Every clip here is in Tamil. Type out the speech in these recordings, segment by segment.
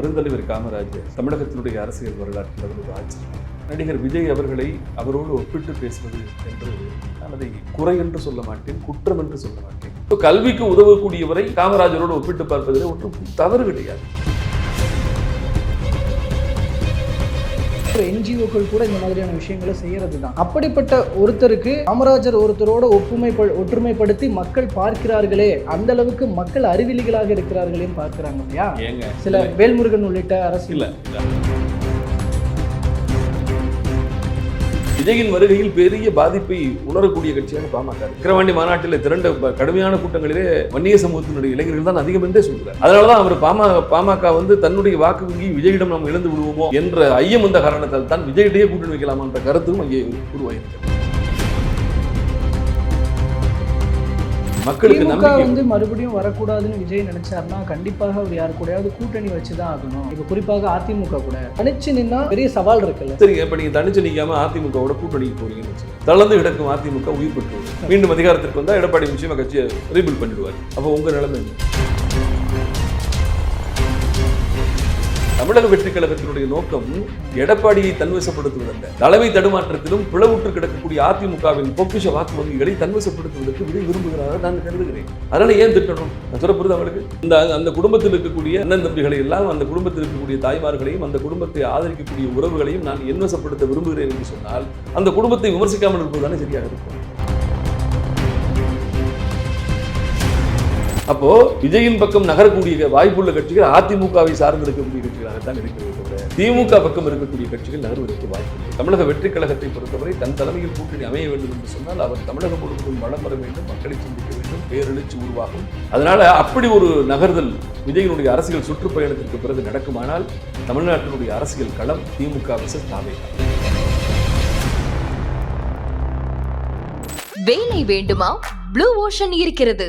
பெருந்தலைவர் காமராஜர் தமிழகத்தினுடைய அரசியல் வரலாற்றில் அவர் ஒரு ஆச்சரியம் நடிகர் விஜய் அவர்களை அவரோடு ஒப்பிட்டு பேசுவது என்று நான் அதை குறை என்று சொல்ல மாட்டேன் குற்றம் என்று சொல்ல மாட்டேன். கல்விக்கு உதவக்கூடியவரை காமராஜரோடு ஒப்பிட்டு பார்ப்பதில் ஒன்றும் தவறு கிடையாது. என்ஜிஓக்கள் கூட இந்த மாதிரியான விஷயங்களை செய்யறது தான் அப்படிப்பட்ட ஒருத்தருக்கு காமராஜர் ஒருத்தரோட ஒப்புமை ஒற்றுமைப்படுத்தி மக்கள் பார்க்கிறார்களே அந்த அளவுக்கு மக்கள் அறிவிலிகளாக இருக்கிறார்களேன்னு பார்க்கிறாங்க இல்லையா? சில வேல்முருகன் உள்ளிட்ட அரசியல். இல்ல. விஜயின் வருகையில் பெரிய பாதிப்பை உணரக்கூடிய கட்சியாக பாமக. விக்கிரவாண்டி மாநாட்டில் திரண்ட கடுமையான கூட்டங்களிலே வன்னிய சமூகத்தினுடைய இளைஞர்கள் தான் அதிகம் என்றே சொல்கிறார். அதனாலதான் அவர் பாமக பாமக வந்து தன்னுடைய வாக்கு வங்கி விஜயிடம் நாம் இழந்து விடுவோமோ என்ற ஐயம் வந்த காரணத்தால் தான் விஜயிடையே கூட்டணி வைக்கலாமா என்ற கருத்தும் அங்கே உருவாகிறது மக்களுக்கு வந்து மறுபடியும் வரக்கூடாதுன்னு விஜய் நினைச்சாருன்னா கண்டிப்பாக அவர் யார் கூடயாவது கூட்டணி வச்சுதான் ஆகணும். இப்ப குறிப்பாக அதிமுக கூட. தனிச்சு நின்னா பெரிய சவால் இருக்குல்ல. சரிங்க இப்ப நீங்க தனிச்சு நிக்காம அதிமுகவோட கூட்டணிக்கு போறீங்கன்னு வச்சுக்கோங்க. தளர்ந்து கிடக்கும் அதிமுக உயிர் பெற்று. மீண்டும் அதிகாரத்திற்கு வந்தா எடப்பாடி நிச்சயமா கட்சியை ரீபில்ட் பண்ணிடுவார். அப்போ உங்க நிலைமை தமிழக வெற்றி கழகத்தினுடைய நோக்கம் எடப்பாடியை தன்வசப்படுத்துவதல்ல. தலைமை தடுமாற்றத்திலும் பிளவுற்று கிடக்கக்கூடிய அதிமுகவின் பொக்கிஷ வாக்கு வங்கிகளை தன்வசப்படுத்துவதற்கு விதை விரும்புகிறார்கள் நான் கருதுகிறேன். அதனால ஏன் திட்டணும்? நான் சொல்ல இந்த அந்த குடும்பத்தில் இருக்கக்கூடிய அண்ணன் தம்பிகளை எல்லாம் அந்த குடும்பத்தில் இருக்கக்கூடிய தாய்மார்களையும் அந்த குடும்பத்தை ஆதரிக்கக்கூடிய உறவுகளையும் நான் என்வசப்படுத்த விரும்புகிறேன் என்று சொன்னால் அந்த குடும்பத்தை விமர்சிக்காமல் இருப்பதுதானே சரியாக இருக்கும். அப்போ விஜயின் பக்கம் நகரக்கூடிய வாய்ப்புள்ள கட்சிகள் அதிமுகவை சார்ந்து இருக்கக்கூடிய கட்சிகளாகத்தான் இருக்கிறது தவிர திமுக பக்கம் இருக்கக்கூடிய கட்சிகள் நகர்வதற்கு வாய்ப்பு தமிழக வெற்றி கழகத்தை பொறுத்தவரை தன் தலைமையில் கூட்டணி அமைய வேண்டும் என்று சொன்னால் அவர் தமிழகம் முழுவதும் வளம் வர வேண்டும் மக்களை சிந்திக்க வேண்டும் பேரெழுச்சி உருவாகும். அதனால அப்படி ஒரு நகர்தல் விஜயனுடைய அரசியல் சுற்றுப்பயணத்திற்கு பிறகு நடக்குமானால் தமிழ்நாட்டினுடைய அரசியல் களம் திமுக விசஸ் தாவே வேலை வேண்டுமா? ப்ளூ ஓஷன் இருக்கிறது.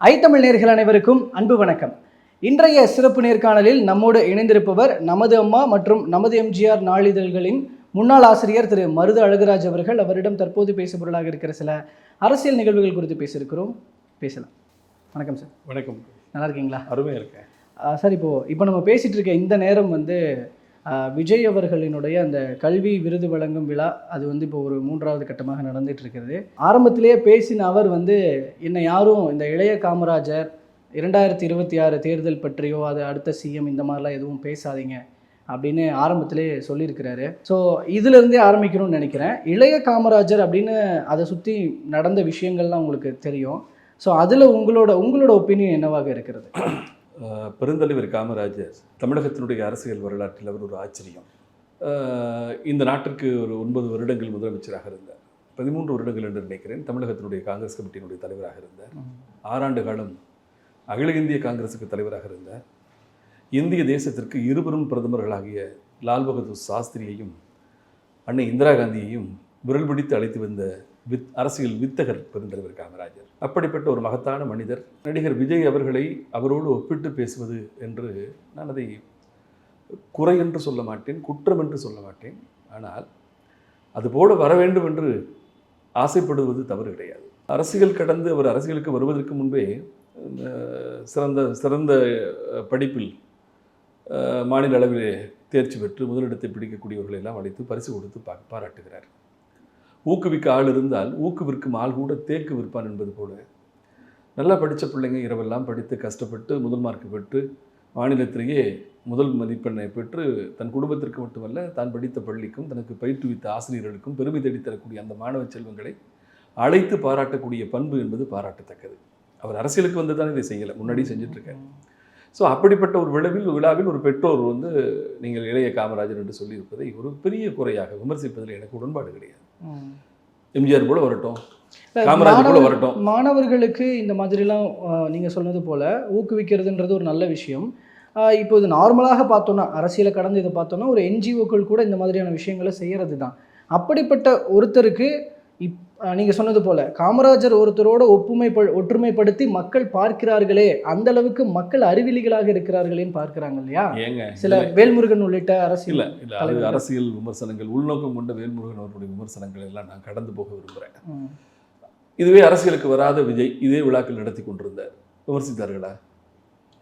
ஐத்தமிழ் நேர்கள் அனைவருக்கும் அன்பு வணக்கம். இன்றைய சிறப்பு நேர்காணலில் நம்மோடு இணைந்திருப்பவர் நமது அம்மா மற்றும் நமது எம்ஜிஆர் நாளிதழ்களின் முன்னாள் ஆசிரியர் திரு மருது அழகுராஜ் அவர்கள். அவரிடம் தற்போது பேசுபொருளாக இருக்கிற சில அரசியல் நிகழ்வுகள் குறித்து பேசியிருக்கிறோம். பேசலாம். வணக்கம் சார். வணக்கம். நல்லா இருக்கீங்களா? அருமையா இருக்கேன். சார் இப்போ இப்போ நம்ம பேசிட்டு இருக்க இந்த நேரம் வந்து விஜய் அவர்களினுடைய அந்த கல்வி விருது வழங்கும் விழா அது வந்து இப்போ ஒரு மூன்றாவது கட்டமாக நடந்துட்டு இருக்கிறது ஆரம்பத்திலேயே பேசின அவர் வந்து என்னை யாரும் இந்த இளைய காமராஜர் இரண்டாயிரத்தி இருபத்தி ஆறு தேர்தல் பற்றியோ அது அடுத்த சிஎம் இந்த மாதிரிலாம் எதுவும் பேசாதீங்க அப்படின்னு ஆரம்பத்திலே சொல்லியிருக்கிறாரு. ஸோ இதுலேருந்தே ஆரம்பிக்கணும்னு நினைக்கிறேன். இளைய காமராஜர் அப்படின்னு அதை சுற்றி நடந்த விஷயங்கள்லாம் உங்களுக்கு தெரியும். ஸோ அதில் உங்களோட உங்களோட ஒப்பீனியன் என்னவாக இருக்கிறது? பெருந்தலைவர் காமராஜர் தமிழகத்தினுடைய அரசியல் வரலாற்றில் அவர் ஒரு ஆச்சரியம். இந்த நாட்டிற்கு ஒரு ஒன்பது வருடங்கள் முதலமைச்சராக இருந்தார். பதிமூன்று வருடங்கள் என்று நினைக்கிறேன். தமிழகத்தினுடைய காங்கிரஸ் கமிட்டியினுடைய தலைவராக இருந்தார். ஆறாண்டு காலம் அகில இந்திய காங்கிரஸுக்கு தலைவராக இருந்தார். இந்திய தேசத்திற்கு இருபெரும் பிரதமர்களாகிய லால் பகதூர் சாஸ்திரியையும் அன்னை இந்திரா காந்தியையும் விரல் பிடித்து அழைத்து வந்த வித் அரசியல் வித்தகர் பெருந்தலைவர் காமராஜர். அப்படிப்பட்ட ஒரு மகத்தான மனிதர். நடிகர் விஜய் அவர்களை அவரோடு ஒப்பிட்டு பேசுவது என்று நான் அதை குறை என்று சொல்ல மாட்டேன் குற்றம் என்று சொல்ல மாட்டேன். ஆனால் அதுபோல வர வேண்டும் என்று ஆசைப்படுவது தவறு கிடையாது. அரசியல் கடந்து அவர் அரசியலுக்கு வருவதற்கு முன்பே சிறந்த சிறந்த படிப்பில் மாநில அளவிலே தேர்ச்சி பெற்று முதலிடத்தை பிடிக்கக்கூடியவர்களை எல்லாம் அழைத்து பரிசு கொடுத்து பா பாராட்டுகிறார். ஊக்குவிக்க ஆள் இருந்தால் ஊக்குவிற்கும் ஆள் கூட தேக்கு விற்பான் என்பது போல. நல்லா படித்த பிள்ளைங்க இரவெல்லாம் படித்து கஷ்டப்பட்டு முதல் மார்க் பெற்று மாநிலத்திலேயே முதல் மதிப்பெண்ணை பெற்று தன் குடும்பத்திற்கு மட்டுமல்ல தான் படித்த பள்ளிக்கும் தனக்கு பயிற்றுவித்த ஆசிரியர்களுக்கும் பெருமை தேடித்தரக்கூடிய அந்த மாணவ செல்வங்களை அழைத்து பாராட்டக்கூடிய பண்பு என்பது பாராட்டத்தக்கது. அவர் அரசியலுக்கு வந்து தான் இதை செய்யலை முன்னாடி செஞ்சுட்டு ஸோ அப்படிப்பட்ட ஒரு விழாவில் விழாவில் ஒரு பெற்றோர் வந்து நீங்கள் இளைய காமராஜர் என்று சொல்லியிருப்பதை ஒரு பெரிய குறையாக விமர்சிப்பதில் எனக்கு உடன்பாடு கிடையாது. எம்ஜிஆர் போல வரட்டும். வரட்டும். மாணவர்களுக்கு இந்த மாதிரிலாம் அஹ், நீங்க சொன்னது போல ஊக்குவிக்கிறதுன்றது ஒரு நல்ல விஷயம். இப்போ இது நார்மலாக பார்த்தோன்னா அரசியலை கடந்து இதை பார்த்தோன்னா ஒரு என்ஜிஓக்கள் கூட இந்த மாதிரியான விஷயங்களை செய்கிறது தான் அப்படிப்பட்ட ஒருத்தருக்கு இப் நீங்கள் சொன்னது போல காமராஜர் ஒருத்தரோட ஒப்புமை ஒற்றுமைப்படுத்தி மக்கள் பார்க்கிறார்களே அந்த அளவுக்கு மக்கள் அறிவிலிகளாக இருக்கிறார்களேன்னு பார்க்கிறாங்க இல்லையா? ஏங்க சில வேல்முருகன் உள்ளிட்ட அரசியல் இல்ல அது. அரசியல் விமர்சனங்கள் உள்நோக்கம் கொண்ட வேல்முருகன் அவர்களுடைய விமர்சனங்கள் எல்லாம் நான் கடந்து போக விரும்புகிறேன். இதுவே அரசியலுக்கு வராத விஜய் இதே விழாக்கள் நடத்தி கொண்டிருந்தார். விமர்சித்தார்களா?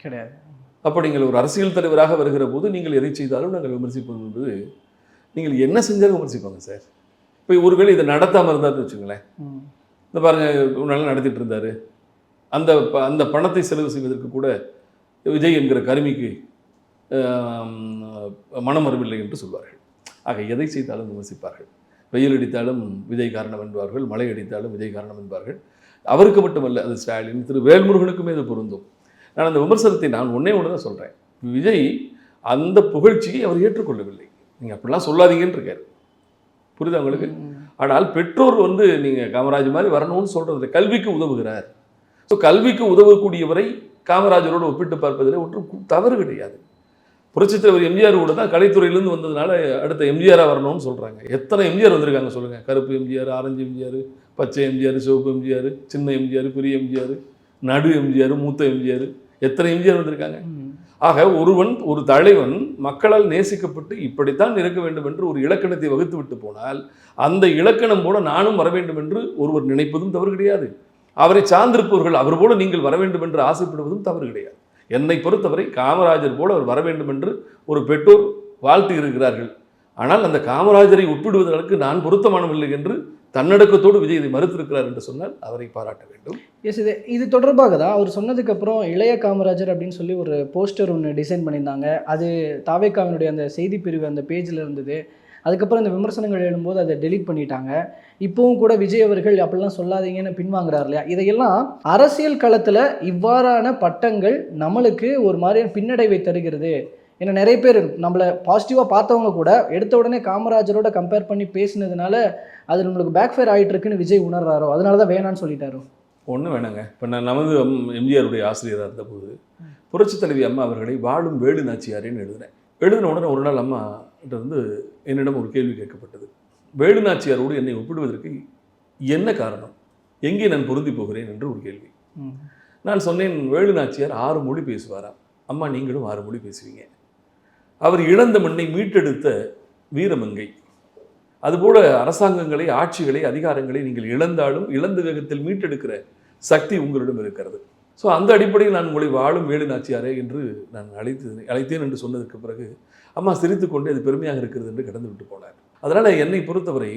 கிடையாது. அப்போ நீங்கள் ஒரு அரசியல் தலைவராக வருகிற போது நீங்கள் எதை செய்தாலும் நாங்கள் விமர்சிப்போம் என்பது நீங்கள் என்ன செஞ்சாலும் விமர்சிப்பாங்க சார்? இப்போ ஒருவேளை இதை நடத்தாமல் இருந்தாருன்னு வச்சுங்களேன். இந்த பாருங்க ஒரு நாள் நடத்திட்டு இருந்தாரு. அந்த ப- அந்த பணத்தை செலவு செய்வதற்கு கூட விஜய் என்கிற கருமிக்கு மனம் வரவில்லை என்று சொல்வார்கள். ஆக எதை செய்தாலும் விமர்சிப்பார்கள். வெயில் அடித்தாலும் விஜய் காரணம் என்பார்கள் மழை அடித்தாலும் விஜய் காரணம் என்பார்கள். அவருக்கு மட்டுமல்ல அது ஸ்டாலின் திரு வேல்முருகனுக்குமே இது பொருந்தும். நான் அந்த விமர்சனத்தை நான் ஒன்றே ஒன்று தான் சொல்கிறேன் விஜய் அந்த புகழ்ச்சியை அவர் ஏற்றுக்கொள்ளவில்லை. நீங்கள் அப்படிலாம் சொல்லாதீங்கன்னு இருக்காரு. புரியுதா உங்களுக்கு? ம். ஆனால் பெற்றோர் வந்து நீங்கள் காமராஜ் மாதிரி வரணும்னு சொல்கிறது கல்விக்கு உதவுகிறார். ஸோ கல்விக்கு உதவக்கூடியவரை காமராஜரோடு ஒப்பிட்டு பார்ப்பதில் ஒன்றும் தவறு கிடையாது. புரட்சித் தலைவர் எம்ஜிஆர் கூட தான் கலைத்துறையிலேருந்து வந்ததுனால அடுத்த எம்ஜிஆராக வரணும்னு சொல்கிறாங்க எத்தனை எம்ஜிஆர் வந்திருக்காங்க சொல்லுங்கள் கருப்பு எம்ஜிஆர் ஆரஞ்சு எம்ஜிஆர் பச்சை எம்ஜிஆர் சிவப்பு எம்ஜிஆர் சின்ன எம்ஜிஆர் பெரிய எம்ஜிஆர் நடு எம்ஜிஆர் மூத்த எம்ஜிஆர் எத்தனை எம்ஜிஆர் வந்திருக்காங்க. ஆக ஒருவன் ஒரு தலைவன் மக்களால் நேசிக்கப்பட்டு இப்படித்தான் இருக்க வேண்டும் என்று ஒரு இலக்கணத்தை வகுத்து விட்டு போனால் அந்த இலக்கணம் போல நானும் வர வேண்டும் என்று ஒருவர் நினைப்பதும் தவறு கிடையாது. அவரை சார்ந்திருப்பவர்கள் அவர் போல நீங்கள் வர வேண்டும் என்று ஆசைப்படுவதும் தவறு கிடையாது. என்னை பொறுத்தவரை காமராஜர் போல அவர் வர வேண்டும் என்று ஒரு பெற்றோர் வாழ்த்து இருக்கிறார்கள். ஆனால் அந்த காமராஜரை ஒப்பிடுவதற்கு நான் பொருத்தமானவில்லை என்று தன்னடக்கத்தோடு விஜய் இதை மறுத்திருக்கிறார் என்று சொன்னால் அவரை பாராட்ட வேண்டும். எஸ் இது இது தொடர்பாக தான். அவர் சொன்னதுக்கப்புறம் இளைய காமராஜர் அப்படின்னு சொல்லி ஒரு போஸ்டர் ஒன்று டிசைன் பண்ணியிருந்தாங்க. அது தாவேக்காவினுடைய அந்த செய்தி பிரிவு அந்த பேஜில் இருந்தது. அதுக்கப்புறம் இந்த விமர்சனங்கள் எழும்போது அதை டெலீட் பண்ணிட்டாங்க. இப்போவும் கூட விஜய் அவர்கள் அப்படிலாம் சொல்லாதீங்கன்னு பின்வாங்குறாரு இல்லையா? இதையெல்லாம் அரசியல் களத்தில் இவ்வாறான பட்டங்கள் நம்மளுக்கு ஒரு மாதிரியான பின்னடைவை தருகிறது. ஏன்னா நிறைய பேர் நம்மளை பாசிட்டிவாக பார்த்தவங்க கூட எடுத்த உடனே காமராஜரோட கம்பேர் பண்ணி பேசினதுனால அது நம்மளுக்கு பேக் ஃபயர் ஆகிட்டு இருக்குன்னு விஜய் உணர்றாரோ? அதனால தான் வேணான்னு சொல்லிட்டாரோ. ஒன்றும் வேணாங்க. இப்போ நான் நமது எம்- எம்ஜிஆருடைய ஆசிரியராக இருந்தபோது புரட்சித் தலைவி அம்மா அவர்களை வாழும் வேலு நாச்சியாரேன்னு எழுதினேன். எழுதின உடனே ஒரு நாள் அம்மா கிட்ட வந்து என்னிடம் ஒரு கேள்வி கேட்கப்பட்டது. வேலு நாச்சியாரோடு என்னை ஒப்பிடுவதற்கு என்ன காரணம்? எங்கே நான் பொருந்தி போகிறேன் என்று ஒரு கேள்வி. நான் சொன்னேன் வேலு நாச்சியார் ஆறு மொழி பேசுவாராம். அம்மா நீங்களும் ஆறு மொழி பேசுவீங்க. அவர் இழந்த மண்ணை மீட்டெடுத்த வீரமங்கை. அதுபோல அரசாங்கங்களை ஆட்சிகளை அதிகாரங்களை நீங்கள் இழந்தாலும் இழந்த வேகத்தில் மீட்டெடுக்கிற சக்தி உங்களிடம் இருக்கிறது. ஸோ அந்த அடிப்படையில் நான் உங்களை வாழும் வேலு நாச்சியாரே என்று நான் அழைத்து அழைத்தேன் என்று சொன்னதுக்கு பிறகு அம்மா சிரித்துக்கொண்டு அது பெருமையாக இருக்கிறது என்று கடந்து விட்டு போனார். அதனால் என்னை பொறுத்தவரை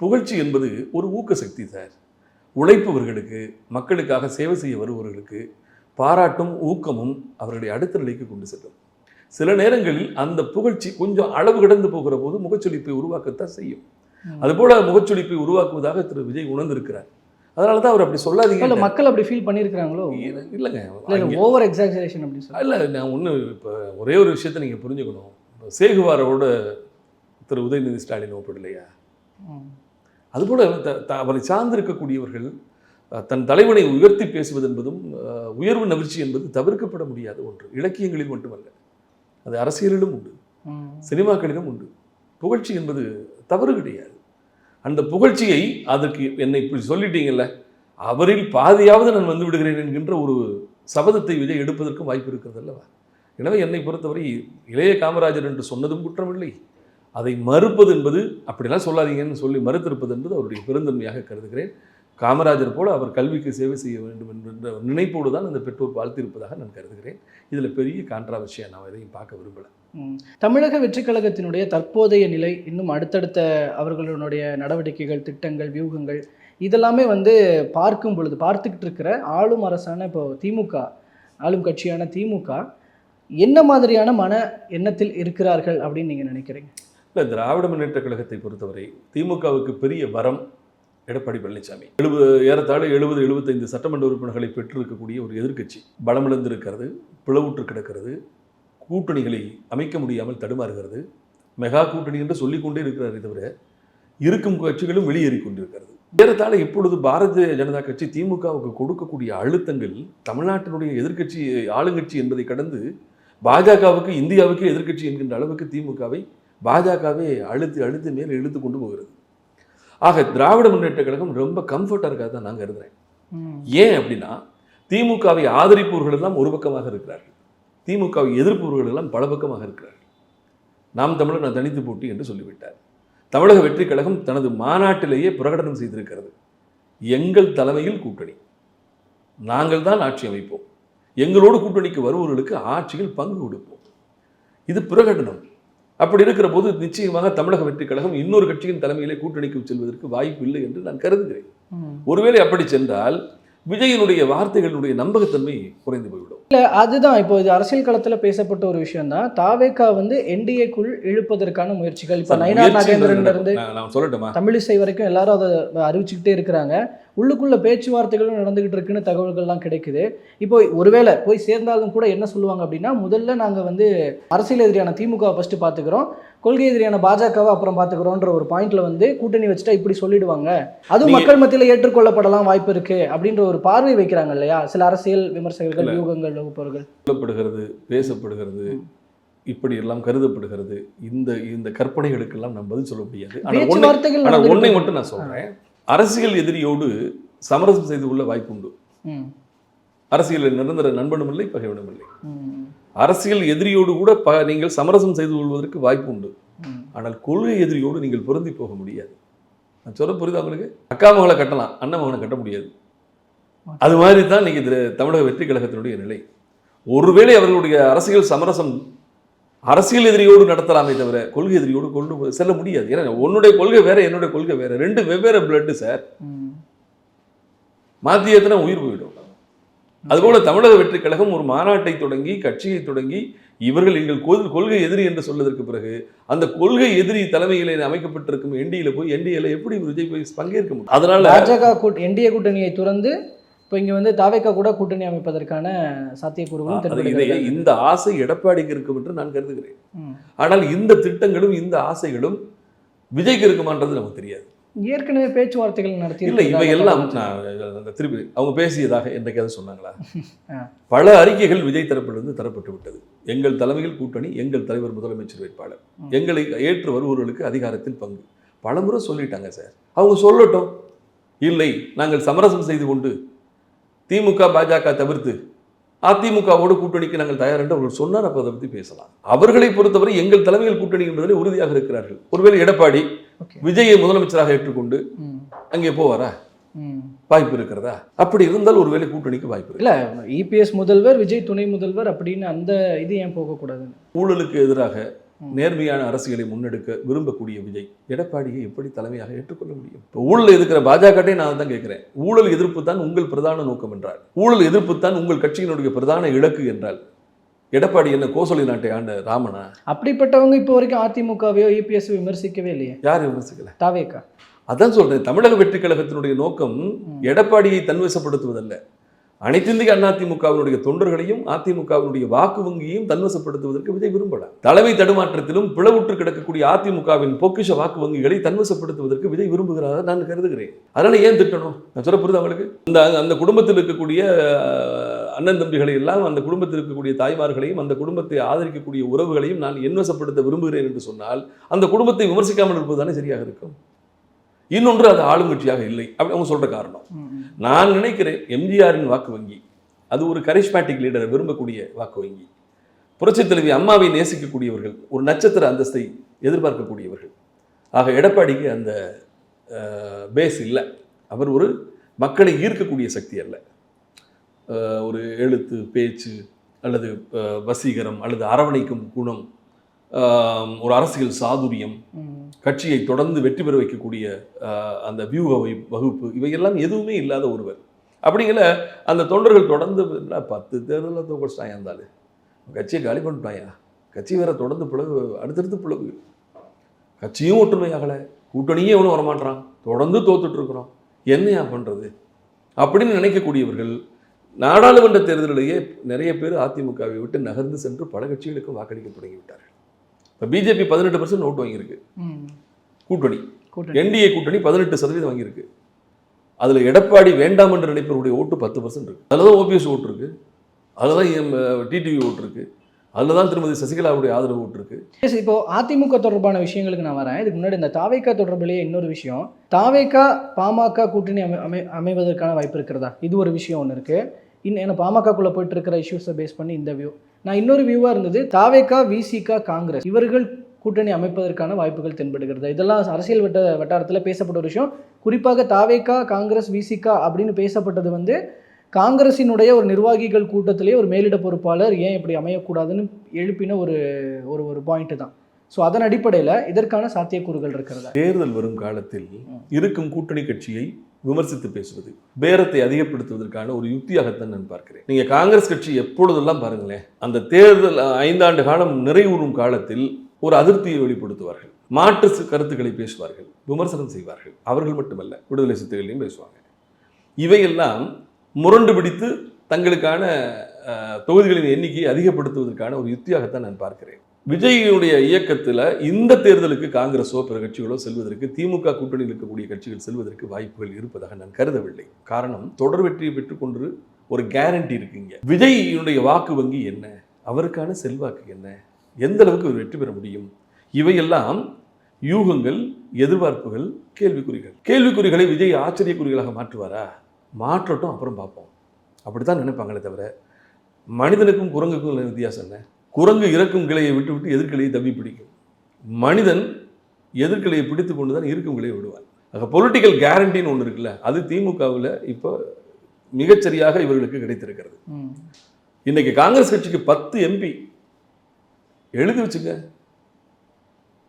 புகழ்ச்சி என்பது ஒரு ஊக்க சக்தி சார். உழைப்பவர்களுக்கு மக்களுக்காக சேவை செய்ய வருபவர்களுக்கு பாராட்டும் ஊக்கமும் அவர்களை அடுத்த நிலைக்கு கொண்டு செல்லும். சில நேரங்களில் அந்த புகழ்ச்சி கொஞ்சம் அளவு கடந்து போகிற போது முகச்சொலிப்பை உருவாக்கத்தான் செய்யும். அதுபோல முகச்சொலிப்பை உருவாக்குவதாக திரு விஜய் உணர்ந்திருக்கிறார். அதனால தான் அவர் அப்படி இல்ல சொல்லாதீங்க மக்கள் அப்படி ஃபீல் பண்ணியிருக்கிறாங்களோ? இல்லைங்க. இல்ல இல்ல ஓவர் எக்ஸாஜரேஷன் அப்படின்னு சொல்லி இல்லை நான் ஒன்று இப்போ ஒரே ஒரு விஷயத்தை நீங்கள் புரிஞ்சுக்கணும். சேகுவாரோட திரு உதயநிதி ஸ்டாலின் ஒப்பிடலையா. அதுபோல அவரை சார்ந்திருக்கக்கூடியவர்கள் தன் தலைவனை உயர்த்தி பேசுவது என்பதும் உயர்வு நவிர்ச்சி என்பது தவிர்க்கப்பட முடியாத ஒன்று. இலக்கியங்களில் மட்டுமல்ல. அது அரசியலிலும் உண்டு. சினிமாக்களிலும் உண்டு. புகழ்ச்சி என்பது தவறு கிடையாது. அந்த புகழ்ச்சியை அதற்கு என்னை இப்படி சொல்லிட்டீங்கல்ல அவரில் பாதியாவது நான் வந்து விடுகிறேன் என்கின்ற ஒரு சபதத்தை விஜய் எடுப்பதற்கும் வாய்ப்பு இருக்கிறது அல்லவா எனவே என்னை பொறுத்தவரை இளைய காமராஜர் என்று சொன்னதும் குற்றமில்லை. அதை மறுப்பது என்பது அப்படிலாம் சொல்லாதீங்கன்னு சொல்லி மறுத்திருப்பது என்பது அவருடைய பெருந்தன்மையாக கருதுகிறேன். காமராஜர் போல அவர் கல்விக்கு சேவை செய்ய வேண்டும் என்கின்ற நினைப்போடு தான் அந்த பெற்றோர் வாழ்த்திருப்பதாக நான் கருதுகிறேன். இதில் பெரிய கான்ட்ராவர்சியாக நான் எதையும் பார்க்க விரும்பலை. தமிழக வெற்றி கழகத்தினுடைய தற்போதைய நிலை இன்னும் அடுத்தடுத்த அவர்களுடைய நடவடிக்கைகள் திட்டங்கள் வியூகங்கள் இதெல்லாமே வந்து பார்க்கும் பொழுது பார்த்துக்கிட்டு இருக்கிற ஆளும் அரசான இப்போ திமுக ஆளும் கட்சியான திமுக என்ன மாதிரியான மன எண்ணத்தில் இருக்கிறார்கள் அப்படின்னு நீங்கள் நினைக்கிறீங்க? இல்லை திராவிட முன்னேற்ற கழகத்தை பொறுத்தவரை திமுகவுக்கு பெரிய வரம் எடப்பாடி பழனிசாமி. எழுபது ஏறத்தாழ எழுபது எழுபத்தைந்து சட்டமன்ற உறுப்பினர்களை பெற்றிருக்கக்கூடிய ஒரு எதிர்க்கட்சி. பலமிழந்திருக்கிறது பிளவுற்று கிடக்கிறது கூட்டணிகளை அமைக்க முடியாமல் தடுமாறுகிறது. மெகா கூட்டணி என்று சொல்லிக்கொண்டே இருக்கிறாரே தவிர இருக்கும் கட்சிகளும் வெளியேறி கொண்டிருக்கிறது. ஏறத்தாழ இப்பொழுது பாரதிய ஜனதா கட்சி திமுகவுக்கு கொடுக்கக்கூடிய அழுத்தங்கள் தமிழ்நாட்டினுடைய எதிர்க்கட்சி ஆளுங்கட்சி என்பதை கடந்து பாஜகவுக்கு இந்தியாவுக்கு எதிர்க்கட்சி என்கின்ற அளவுக்கு திமுகவை பாஜகவே அழுத்து அழுத்து மேல் இழுத்து கொண்டு போகிறது. ஆக திராவிட முன்னேற்ற கழகம் ரொம்ப கம்ஃபர்ட்டாக இருக்காது தான் நான் கருதுறேன். ஏன் அப்படின்னா திமுகவை ஆதரிப்பவர்கள் எல்லாம் ஒரு பக்கமாக இருக்கிறார்கள். திமுகவை எதிர்ப்பவர்கள் எல்லாம் பல பக்கமாக இருக்கிறார்கள். நாம் தமிழர் நான் தனித்து போட்டி என்று சொல்லிவிட்டார். தமிழக வெற்றி கழகம் தனது மாநாட்டிலேயே பிரகடனம் செய்திருக்கிறது. எங்கள் தலைமையில் கூட்டணி. நாங்கள் தான் ஆட்சி அமைப்போம். எங்களோடு கூட்டணிக்கு வருபவர்களுக்கு ஆட்சியில் பங்கு கொடுப்போம். இது பிரகடனம். அப்படி இருக்கிற போது நிச்சயமாக தமிழக வெற்றி கழகம் இன்னொரு கட்சியின் தலைமையிலே கூட்டணிக்கு செல்வதற்கு வாய்ப்பு இல்லை என்று நான் கருதுகிறேன். ஒருவேளை அப்படி சென்றால் விஜயனுடைய வார்த்தைகளுடைய நம்பகத்தன்மை குறைந்து போய்விடும். இல்ல அதுதான். இப்போ இது அரசியல் களத்துல பேசப்பட்ட ஒரு விஷயம் தான் தாவேக்கா வந்து என்டிஏக்குள் இழுப்பதற்கான முயற்சிகள். இப்ப நயினார் முயற்சி நாகேந்திரன்ல இருந்து நான் நான் சொல்லட்டுமா? தமிழிசை வரைக்கும் எல்லாரும் அதை அறிவிச்சுக்கிட்டே இருக்கிறாங்க. உள்ளுக்குள்ள பேச்சுவார்த்தைகளும் நடந்துகிட்டு இருக்குன்னு தகவல்கள்லாம் கிடைக்குது. இப்போ ஒருவேளை போய் சேர்ந்தாலும் கூட என்ன சொல்லுவாங்க அப்படின்னா முதல்ல நாங்க வந்து அரசியல் எதிரியான திமுக ஃபர்ஸ்ட் பாத்துக்கிறோம் கொள்கை எதிரியான பாஜகவை அப்புறம் பாத்துக்கிறோன்ற ஒரு பாயிண்ட்ல வந்து கூட்டணி வச்சுட்டா இப்படி சொல்லிடுவாங்க. அதுவும் மக்கள் மத்தியில ஏற்றுக்கொள்ளப்படலாம் வாய்ப்பு இருக்கு அப்படின்ற ஒரு பார்வை வைக்கிறாங்க இல்லையா? சில அரசியல் விமர்சகர்கள். யூகங்கள் வகுப்பவர்கள். சொல்லப்படுகிறது பேசப்படுகிறது இப்படி எல்லாம் கருதப்படுகிறது. இந்த இந்த கற்பனைகளுக்கெல்லாம் நாம் பதில் சொல்ல முடியாது. ஆனால் ஒன்றை. மட்டும் நான் சொல்றேன். அரசியல் எதிரியோடு சமரசம் செய்து கொள்ள வாய்ப்புண்டு. ம், அரசியலில் நிரந்தர நண்பனும் இல்லை பகைவனும் இல்லை அரசியல் எதிரியோடு கூட ப நீங்கள் சமரசம் செய்து கொள்வதற்கு வாய்ப்பு உண்டு. ஆனால் கொள்கை எதிரியோடு நீங்கள் பொருந்தி போக முடியாது. நான் சொல்ல புரியுதா உங்களுக்கு? அக்கா மகளை கட்டலாம் அண்ணன் மகனை கட்ட முடியாது. அது மாதிரி தான் திரு- தமிழக வெற்றி கழகத்தினுடைய நிலை. ஒருவேளை அவர்களுடைய அரசியல் சமரசம் அரசியல் எதிரியோடு நடத்தலாமே தவிர கொள்கை எதிரியோடு கொண்டு செல்ல முடியாது. ஏன்னா உன்னுடைய கொள்கை வேற என்னுடைய கொள்கை வேற. ரெண்டு வெவ்வேறு பிளட்டு சார். ம். மாத்தி ஏத்துனா உயிர் போயிடும். அதுபோல தமிழக வெற்றி கழகம் ஒரு மாநாட்டை தொடங்கி கட்சியை தொடங்கி இவர்கள் எங்கள் கொள்- கொள்கை எதிரி என்று சொல்வதற்கு பிறகு அந்த கொள்கை எதிரி தலைமையிலே அமைக்கப்பட்டிருக்கும் என்டிஏல போய் என்டிஏல எப்படி விஜய் போய் பங்கேற்க முடியும்? அதனால பாஜக கூட் என்டிஏ கூட்டணியை துறந்து இப்போ இங்க வந்து தாவேக்கா கூட கூட்டணி அமைப்பதற்கான சாத்தியக்கூறுகளும் இந்த ஆசை எடப்பாடிக்கு இருக்கும் என்று நான் கருதுகிறேன். ஆனால் இந்த திட்டங்களும் இந்த ஆசைகளும் விஜய்க்கு இருக்குமான்றது நமக்கு தெரியாது. ஏற்கனவே பேச்சுவார்த்தைகள் நடத்தி இல்லை இவை எல்லாம் அந்த திருப்பி அவங்க பேசியதாக என்றைக்காவது சொன்னாங்களா. பல அறிக்கைகள் விஜய் தரப்பிலிருந்து தரப்பட்டு விட்டது. எங்கள் தலைமையில் கூட்டணி எங்கள் தலைவர் முதலமைச்சர் வேட்பாளர். எங்களை ஏற்று வருபவர்களுக்கு அதிகாரத்தில் பங்கு. பலமுறை சொல்லிட்டாங்க சார். அவங்க சொல்லட்டும். இல்லை நாங்கள் சமரசம் செய்து கொண்டு திமுக பாஜக தவிர்த்து அதிமுகவோடு கூட்டணிக்கு நாங்கள் தயார் என்று அவர்கள் சொன்னார் அப்போ அதை பற்றி பேசலாம் அவர்களை பொறுத்தவரை எங்கள் தலைமையில் கூட்டணி என்பதிலே உறுதியாக இருக்கிறார்கள் ஒருவேளை எடப்பாடி. விஜயை முதலமைச்சராக ஏற்றுக்கொண்டு. அங்கே போவாரா. வாய்ப்பு இருக்கிறதா அப்படி இருந்தால் ஒருவேளை கூட்டணிக்கு வாய்ப்பு இல்ல இபிஎஸ் முதல்வர் விஜய் துணை முதல்வர் அப்படின்னு அந்த இது ஏன் போகக்கூடாது ஊழலுக்கு எதிராக. நேர்மையான அரசியலை முன்னெடுக்க விரும்பக்கூடிய விஜய் எடப்பாடியை எப்படி தலைமையாக ஏற்றுக்கொள்ள முடியும்? இப்போ ஊழல் எதிர்க்கிற பாஜகட்டே நான் தான் கேட்கிறேன். ஊழல் எதிர்ப்பு தான் உங்கள் பிரதான நோக்கம் என்றால் ஊழல் எதிர்ப்பு தான் உங்கள் கட்சியினுடைய பிரதான இலக்கு என்றால் எடப்பாடி என்ன கோசலை நாட்டை ஆண்ட ராமனா? அப்படிப்பட்டவங்க இப்போ வரைக்கும் அதிமுகவையோ இபிஎஸ் விமர்சிக்கவே இல்லையே? யார் விமர்சிக்கல. தாவேக்கா? அதான் சொல்றேன் தமிழக வெற்றி கழகத்தினுடைய நோக்கம். எடப்பாடியை தன்வசப்படுத்துவதல்ல. அனைத்திந்திய அதிமுகவினுடைய தொண்டர்களையும் அதிமுகவினுடைய வாக்கு வங்கியையும் தன்வசப்படுத்துவதற்கு விஜய் விரும்பல. தலைமை தடுமாற்றத்திலும் பிளவுற்று கிடக்கக்கூடிய அதிமுகவின் பொக்கிஷ வாக்கு வங்கிகளை தன்வசப்படுத்துவதற்கு விஜய் விரும்புகிறாரா நான் கருதுகிறேன். அதனால ஏன் திட்டணும்? நான் சொல்ல புரியுது அவங்களுக்கு இந்த அந்த குடும்பத்தில் இருக்கக்கூடிய அண்ணன் தம்பிகளை எல்லாம் அந்த குடும்பத்தில் இருக்கக்கூடிய தாய்மார்களையும் அந்த குடும்பத்தை ஆதரிக்கக்கூடிய உறவுகளையும் நான் என்வசப்படுத்த விரும்புகிறேன் என்று சொன்னால் அந்த குடும்பத்தை விமர்சிக்காமல் இருப்பது தானே சரியாக இருக்கும்? இன்னொன்று அது ஆளுங்கட்சியாக இல்லை. அப்படி அவங்க சொல்ற காரணம். நான் நினைக்கிறேன் எம்ஜிஆரின் வாக்கு வங்கி அது ஒரு கரிஸ்மேட்டிக் லீடரை விரும்பக்கூடிய வாக்கு வங்கி. புரட்சித் தலைவி அம்மாவை நேசிக்கக்கூடியவர்கள் ஒரு நட்சத்திர அந்தஸ்தை எதிர்பார்க்கக்கூடியவர்கள். ஆக எடப்பாடிக்கு அந்த பேஸ் இல்லை. அவர் ஒரு மக்களை ஈர்க்கக்கூடிய சக்தி அல்ல. ஒரு எழுத்து பேச்சு அல்லது வசீகரம் அல்லது அரவணைக்கும் குணம் ஒரு அரசியல் சாதுரியம். கட்சியை தொடர்ந்து வெற்றி பெற வைக்கக்கூடிய அந்த வியூக வகுப்பு இவையெல்லாம் எதுவுமே இல்லாத ஒருவர். அப்படிங்கிற அந்த தொண்டர்கள் தொடர்ந்து பத்து தேர்தலில் தோக்கடிச்சிட்டாங்க இருந்தாலும் கட்சியை காலி பண்ணிட்டாயா கட்சி வேற தொடர்ந்து பிளவு அடுத்தடுத்து பிளவு. கட்சியும் ஒற்றுமையாகலை கூட்டணியே எவனும் வரமாட்டான் தொடர்ந்து தோத்துட்டு இருக்கிறோம் என்னையா பண்ணுறது அப்படின்னு நினைக்கக்கூடியவர்கள் நாடாளுமன்ற தேர்தலிலேயே நிறைய பேர் அதிமுகவை விட்டு நகர்ந்து சென்று பல கட்சிகளுக்கும் வாக்களிக்க தொடங்கி விட்டார்கள். இப்போ பிஜேபி பதினெட்டு பர்சன்ட் ஓட்டு வாங்கியிருக்கு. கூட்டணி. என்டிஏ கூட்டணி பதினெட்டு சதவீதம் வாங்கியிருக்கு. அதில் எடப்பாடி வேண்டாம் என்று நினைப்பவருடைய ஓட்டு பத்து பர்சன்ட் இருக்கு. அதில் தான் ஓபிஎஸ் ஓட்டு இருக்கு. அதில் தான் டிடிவி ஓட்டு இருக்கு. அதில் தான் திருமதி சசிகலாவுடைய ஆதரவு விட்டுருக்கு எஸ் இப்போ அதிமுக தொடர்பான விஷயங்களுக்கு நான் வரேன். இதுக்கு முன்னாடி இந்த தாவேக்கா தொடர்பிலேயே இன்னொரு விஷயம். தாவேக்கா பாமக கூட்டணி அமை அமை அமைவதற்கான வாய்ப்பு இருக்கிறதா? இது ஒரு விஷயம் ஒன்று இருக்கு. இன்னும் ஏன்னா பாமகக்குள்ள போயிட்டு இருக்கிற இஷ்யூஸை பேஸ் பண்ணி இந்த வியூ நான் இன்னொரு வியூவாக இருந்தது தாவேக்கா விசிகா காங்கிரஸ். இவர்கள் கூட்டணி அமைப்பதற்கான வாய்ப்புகள் தென்படுகிறது. இதெல்லாம் அரசியல் வட்ட வட்டாரத்தில் பேசப்பட்ட ஒரு விஷயம். குறிப்பாக தாவேக்கா காங்கிரஸ் விசிகா அப்படின்னு பேசப்பட்டது வந்து காங்கிரசினுடைய ஒரு நிர்வாகிகள் கூட்டத்திலே ஒரு மேலிட பொறுப்பாளர் ஏன் இப்படி அமையக்கூடாதுன்னு எழுப்பின ஒரு ஒரு ஒரு பாயிண்ட் தான். ஸோ அதன் அடிப்படையில் இதற்கான சாத்தியக்கூறுகள் இருக்கிறதா? தேர்தல் வரும் காலத்தில் இருக்கும் கூட்டணி கட்சியை விமர்சித்து பேசுவது பேரத்தை அதிகப்படுத்துவதற்கான ஒரு யுக்தியாகத்தான் நான் பார்க்கிறேன். நீங்க காங்கிரஸ் கட்சி எப்பொழுதெல்லாம் பாருங்களேன் அந்த தேர்தல் ஐந்தாண்டு காலம் நிறைவுறும் காலத்தில் ஒரு அதிருப்தியை வெளிப்படுத்துவார்கள். மாற்று கருத்துக்களை பேசுவார்கள் விமர்சனம் செய்வார்கள். அவர்கள் மட்டுமல்ல விடுதலை சித்துகளையும் பேசுவாங்க. இவையெல்லாம் முரண்டு பிடித்து தங்களுக்கான தொகுதிகளின் எண்ணிக்கையை அதிகப்படுத்துவதற்கான ஒரு யுக்தியாகத்தான் நான் பார்க்கிறேன். விஜயினுடைய இயக்கத்தில் இந்த தேர்தலுக்கு காங்கிரஸோ பிற கட்சிகளோ செல்வதற்கு திமுக கூட்டணியில் இருக்கக்கூடிய கட்சிகள் செல்வதற்கு வாய்ப்புகள் இருப்பதாக நான் கருதவில்லை. காரணம் தொடர் வெற்றியை பெற்றுக்கொண்டு ஒரு கேரண்டி இருக்குங்க. விஜயினுடைய வாக்கு வங்கி என்ன? அவருக்கான செல்வாக்கு என்ன? எந்த அளவுக்கு அவர் வெற்றி பெற முடியும்? இவையெல்லாம் யூகங்கள் எதிர்பார்ப்புகள் கேள்விக்குறிகள். கேள்விக்குறிகளை விஜய் ஆச்சரியக்குறிகளாக மாற்றுவாரா? மாற்றட்டும் அப்புறம் பார்ப்போம். அப்படித்தான் நினைப்பாங்களே தவிர மனிதனுக்கும் குரங்குக்கும் உள்ள வித்தியாசம் என்ன? குரங்கு இறக்கும் கிளையை விட்டு விட்டு எதிர்கிளையை தப்பி பிடிக்கும். மனிதன் எதிர்கிளையை பிடித்து கொண்டு தான் இருக்கும் கிளையை விடுவான் ஆக பொலிட்டிக்கல் கேரண்டின்னு ஒன்று இருக்குல்ல அது திமுகவில் இப்போ மிகச்சரியாக இவர்களுக்கு கிடைத்திருக்கிறது. இன்னைக்கு காங்கிரஸ் கட்சிக்கு பத்து எம்பி எழுதி வச்சுங்க.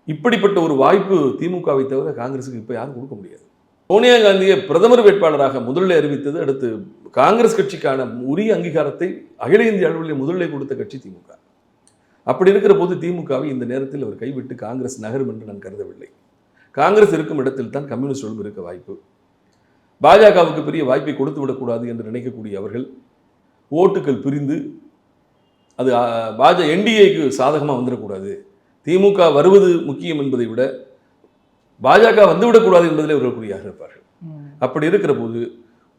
இப்படிப்பட்ட ஒரு வாய்ப்பு திமுகவை தவிர காங்கிரஸுக்கு இப்போ யாரும் கொடுக்க முடியாது. சோனியா காந்தியை பிரதமர் வேட்பாளராக முதலில் அறிவித்தது அடுத்து காங்கிரஸ் கட்சிக்கான உரிய அங்கீகாரத்தை அகில இந்திய அளவில் முதலில் கொடுத்த கட்சி திமுக. அப்படி இருக்கிற போது திமுகவை இந்த நேரத்தில் அவர் கைவிட்டு காங்கிரஸ் நகரும் என்று நான் கருதவில்லை. காங்கிரஸ் இருக்கும் இடத்தில் தான் கம்யூனிஸ்டுகளும் இருக்க வாய்ப்பு. பாஜகவுக்கு பெரிய வாய்ப்பை கொடுத்து விடக்கூடாது என்று நினைக்கக்கூடிய அவர்கள் ஓட்டுகள் பிரிந்து அது பாஜ என்டிஏக்கு சாதகமாக வந்துடக்கூடாது. திமுக வருவது முக்கியம் என்பதை விட பாஜக வந்துவிடக்கூடாது என்பதிலே அவர்கள் குறியாக இருப்பார்கள். அப்படி இருக்கிற போது